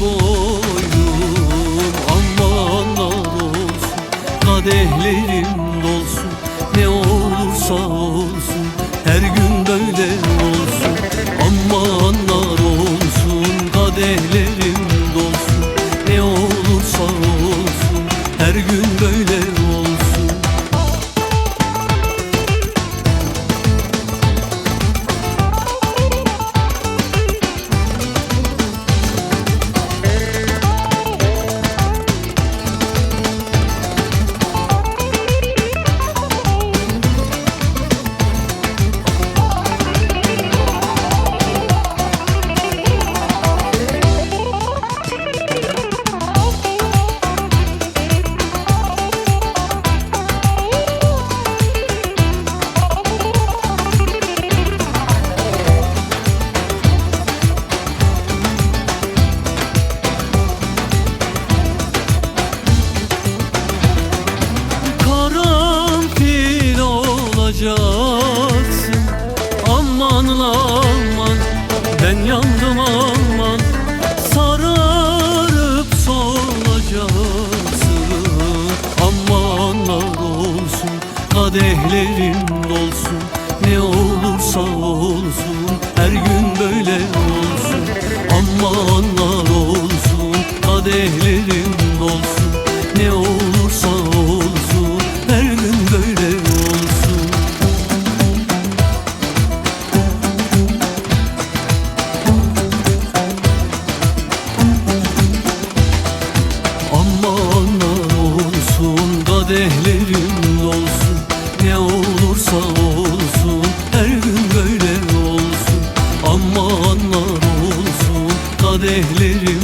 boylum Amanlar olsun. Kadehlerim olacaksın. Aman aman Ben yandım aman. Sararıp solacaksın. Amanlar olsun Kadehlerim dolsun. Ne olursa olsun Her gün böyle olsun. Amanlar olsun Kadehlerim dolsun kadehlerim olsun Ne olursa olsun her gün böyle olsun. Amanlar olsun kadehlerim